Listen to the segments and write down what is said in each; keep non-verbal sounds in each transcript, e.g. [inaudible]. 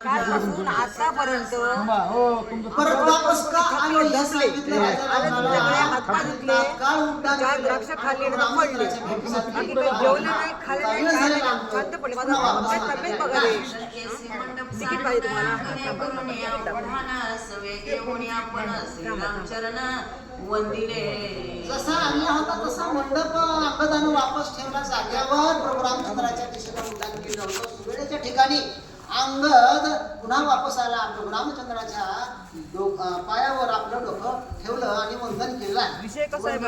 कालपासून आतापर्यंत परत वापस का आलो हे सांगितलं आले तुमच्याकडे हातपाय धुतले तात्काळ उड्डाण चार केलं. द्राक्ष खाल्ली मग पडले बाकी काही जेवले नाही खाल्ले नाही काय नाही. शांत पडले. माझा तब्येत बघा रे. तिकीट पाहिजे तुम्हाला वंदिले जसा आणला होता तसा मंडप अंगदानं वापस ठेवला जाग्यावर प्रभू रामचंद्राच्या दिशेला उड्डाण केलं होतं. सुवेळेच्या ठिकाणी अंगद पुन्हा वापस आला. प्रभू रामचंद्राच्या पायावर आपलं डोकं ठेवलं आणि वंदन केलं. विषय कसा आहे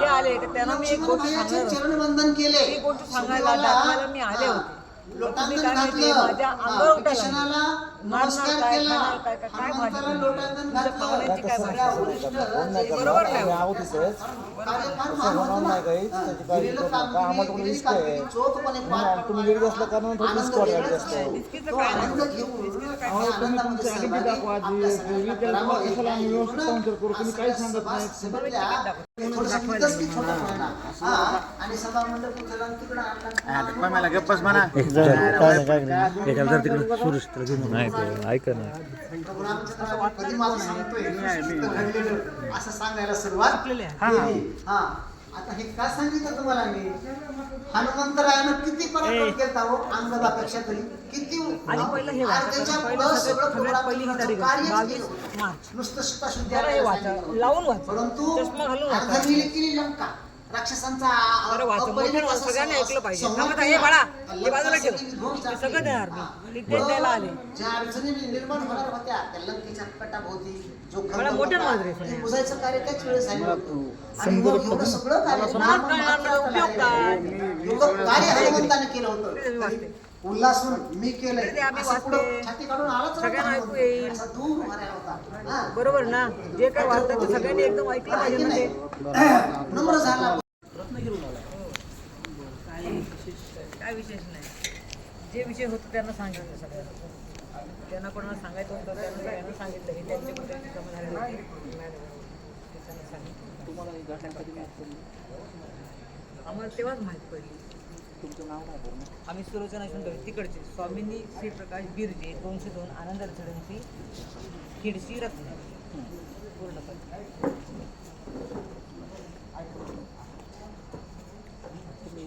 ते आले त्यांना मी एक गोष्ट. चरण वंदन केले. गोष्ट सांगायला मी आले होते. काय माहितीये? माझ्या अंगावर नमस्कार केला. हनुमंताला तुमच्या घातलं. सगळ्या वरिष्ठ बरोबर हा. चोखपणे पार आनंद वेगळाच जास्त. आहे. रिस्कीचं तो काय नाही. आनंद घेऊन रिस्कीचं काय अहो, त्या तुम्ही आनंदामध्ये तुमची आयडेंटिटी सहभागी दाखवा, आपल्या जे- सगळ्यांना जे विद्यार्थी करावं. कशाला आम्ही हे व्यवस्थित घेऊन काउंटर करू, तुम्ही काही सांगत सभा- नाही. सभेतल्या थोडंसं विकस की छोटं होईना. हा, आणि. मला गप्पच म्हणा. नाही ते ऐका ना असं सांगायला सुरुवात केली. हा आता हे का सांगितलं तुम्हाला मी? हनुमंतरायानं किती पराक्रम केलता हो? अंगदापेक्षा तरी. किती हे? पुढं सगळं ही केलं. नुसतं वाचा परंतु केली लंका. राक्षसांचा अरे वाचा मोठ्यानं वाचा सगळ्यांनी ऐकलं पाहिजे थांबा आता हे बाळा हे बाजूला ठेव ते सगळं देणार मी ते द्यायला आले ज्या अडचणी निर्माण होणार होत्या त्या लंकेच्या कटाभोवती जो खंड मला मोठ्यानं होता, वाजले ते सोन्या. बुजायचं कार्य त्याच वेळेस झालं होतं. आणि मग एवढं सगळं कार्य मला कळणार नाही, उपयोग काय? एवढं कार्य हनुमंताने केलं होतं वाचते. उल्हासून मी केलंय ते आम्ही असं पुढं वाचते. छाती काढून आलाच नव्हता सगळ्यांना ऐकू हनुमंत. येईल. असा दूर होता हा. बरोबर ना जे काय वाचतात ते सगळ्यांनी एकदम ऐकलं पाहिजे ना? ते [clears throat] नम्र झाला काय विशेष नाही जे विषय होते त्यांना सांगितलं सगळ्यांना. त्यांना कोणाला सांगायचं होतं त्यांना सगळ्यांना सांगितलं. हे त्यांचे कुठे कामं झाले त्यांना सांगितलं. तुम्हाला ही घटना कधी माहीत पडली? आम्हाला तेव्हाच माहीत पडली. तुमचं नाव काय पूर्ण? आम्ही सुलोचना सुंदर तिकडचे. स्वामींनी श्री प्रकाश बिरजे दोनशे दोन आनंद रचड्यांची खिडशी रत्न पूर्णपणे तुम्ही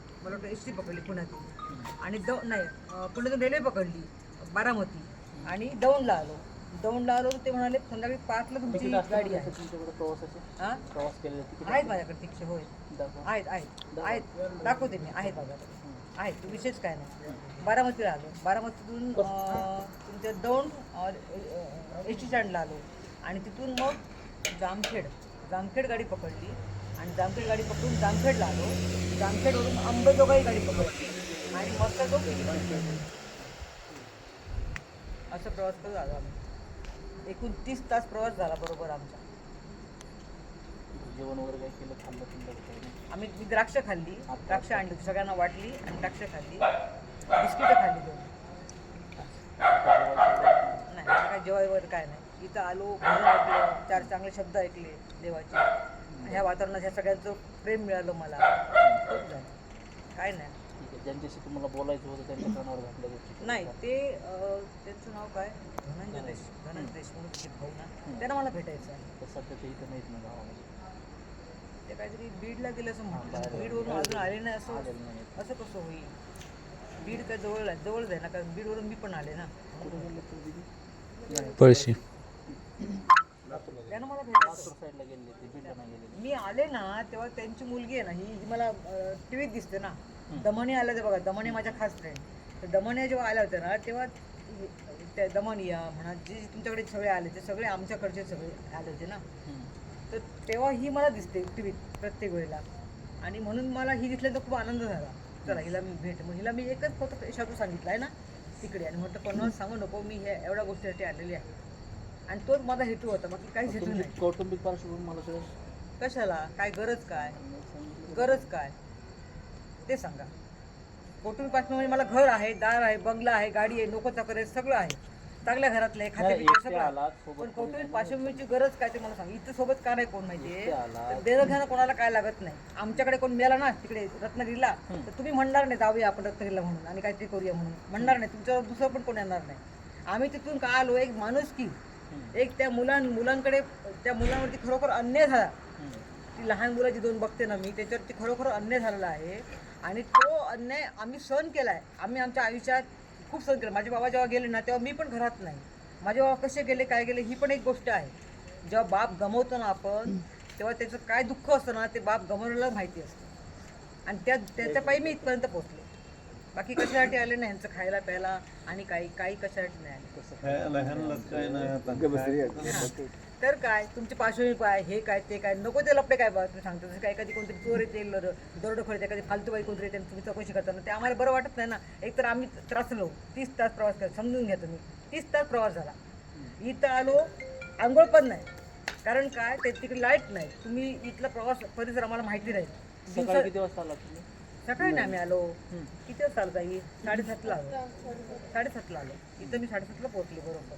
मला वाटतं एस टी पकडली पुण्यातून आणि दौ नाही पुण्यातून रेल्वे पकडली बारामती. आणि दौंडला आलो. दौंडला आलो ते म्हणाले संध्याकाळी पाचला तुमची गाडी ना आहे. हां आहेत माझ्याकडे तिकशे होय. आहेत आहेत. आहेत. दाखवते मी. आहेत माझ्याकडे. आहेत. विशेष काय नाही. बारामतीला आलो. बारामतीतून तुमच्या दौंड एस टी स्टँडला आलो. आणि तिथून मग जामखेड. जामखेड गाडी पकडली. आणि जामखेड गाडी पकडून जामखेडला आलो. जामखेडवरून अंबेजोगाई गाडी पकडली. आणि मस्त जो असं प्रवास करत आलो आम्ही. एकूण तीस तास प्रवास झाला बरोबर आमचा. जेवण वगैरे काय केलं खाल्लं पिल्लं काही? आम्ही मी द्राक्ष खाल्ली. द्राक्ष. आणली सगळ्यांना वाटली आणि द्राक्ष खाल्ली. बिस्किटं खाल्ली दोन नाही काय जेवाय वगैरे काय नाही. इथं आलो ऐकलं चार चांगले शब्द ऐकले देवाचे. ह्या वातावरणात ह्या सगळ्यांचं प्रेम मिळालं मला. काय नाही. ठीक आहे ज्यांच्याशी तुम्हाला बोलायचं होतं त्यांच्या कानावर घातल्या गोष्टी. नाही ते अं, त्यांचं नाव काय? धनंजय देश धनंजय देशमुख ते भाऊ ना त्यांना मला भेटायचं आहे. तर सध्या ते इथं नाहीत ना गावामध्ये. ते काहीतरी बीडला गेलं असं म्हटलं. बीडवरून अजून आले नाही असं आलेलं असं कसं होईल? बीड काय जवळ आहे? जवळच आहे ना कारण बीडवरून मी पण आले ना. कुठे गेले तर दिदी पळशी. त्यानं मला गेले मी आले ना तेव्हा त्यांची मुलगी आहे ना ही ही मला टी व्हीत दिसते ना दमणी आल्या ते बघा दमणी माझ्या खास फ्रेंड तर दमणी जेव्हा आल्या होत्या ना तेव्हा त्या दमनिया म्हणा जे तुमच्याकडे सगळे आले ते सगळे आमच्याकडचे सगळे आले होते ना. तर तेव्हा ही मला दिसते टी व्हीत प्रत्येक वेळेला. आणि म्हणून मला ही दिसल्यानंतर खूप आनंद झाला. चला हिला मी भेट मग हिला मी एकच फक्त शब्द सांगितला आहे ना तिकडे. आणि म्हटलं कोणाला सांगू नको मी ह्या एवढ्या गोष्टीसाठी आलेली आहे. आणि तोच माझा हेतू होता बाकी काहीच हेतू तुमची नाही. कौटुंबिक पार्श्वभूमी मला सगळं कशाला? काय गरज काय? गरज काय? ते सांगा. कौटुंबिकपासून म्हणजे मला घर आहे दार आहे बंगला आहे गाडी आहे नोकर चाकर आहे सगळं आहे. चांगल्या घरातलं आहे खाते नाही, पिते एकटे सगळं आहे. आलात, सोबत पण कोणी कौटुंबिक नाही. पार्श्वभूमीची गरज काय ते मला सांग. इथं सोबत का नाही कोण माहितीये? एकटे आलात. तर देणं घेणं कोणाला काय लागत नाही. आमच्याकडे कोण मेला ना तिकडे रत्नागिरीला तर तुम्ही म्हणणार नाही जाऊया आपण रत्नागिरीला म्हणून. आणि काहीतरी करूया म्हणून. म्हणणार नाही तुमच्यावर दुसरं पण कोण येणार नाही. आम्ही तिथून का आलो एक माणूस की एक त्या मुलां मुलांकडे त्या मुलांवरती खरोखर अन्याय झाला. ती लहान मुलाची दोन बघते ना मी त्याच्यावरती खरोखर अन्याय झालेला आहे. आणि तो अन्याय आम्ही सहन केला आहे आम्ही आमच्या आयुष्यात खूप सहन केलं. माझे बाबा जेव्हा गेले ना तेव्हा मी पण घरात नाही. माझे बाबा कसे गेले काय गेले ही पण एक गोष्ट आहे. जेव्हा बाप गमवतो ना आपण तेव्हा त्याचं काय दुःख असतं ना ते बाप गमवलेलं माहिती असतं. आणि त्या त्याच्या पायी मी इथपर्यंत पोहोचलो बाकी कशासाठी आले नाही ह्यांचं खायला प्यायला आणि काही काही कशासाठी नाही आले. तर काय? तुमची पार्श्वभूमी काय? हे काय? ते काय? नको ते लपडे काय बा? तुम्ही सांगतो काय? कधी कोणतरी चोर येते दरोडखोर येते कधी फालतू बाई कोणतरी येते आणि तुम्ही चौकशी करताना ते आम्हाला बरं वाटत नाही ना. एक तर आम्ही त्रासलो. तीस तास प्रवास केला. समजून घ्या तुम्ही. तीस तास प्रवास झाला. इथं आलो. आंघोळ पण नाही. कारण काय? ते तिकडे लाइट नाही. तुम्ही इथला प्रवास परिसर आम्हाला माहिती नाही सकाळी किती वाजता आलात तुम्ही? सकाळी नाही आम्ही आलो. किती वाजता आलो ताई? साडेसातला आलो. साडेसातला आलो. इथं मी साडेसातला पोहोचले बरोबर.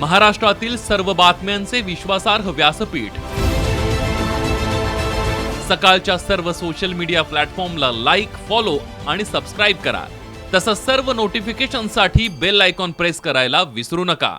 महाराष्ट्रातील सर्व बातम्यांचे विश्वासार्ह व्यासपीठ. सकाळच्या सर्व सोशल मीडिया प्लॅटफॉर्मला लाईक फॉलो आणि सबस्क्राईब करा. तसंच सर्व नोटिफिकेशनसाठी बेल आयकॉन प्रेस करायला विसरू नका.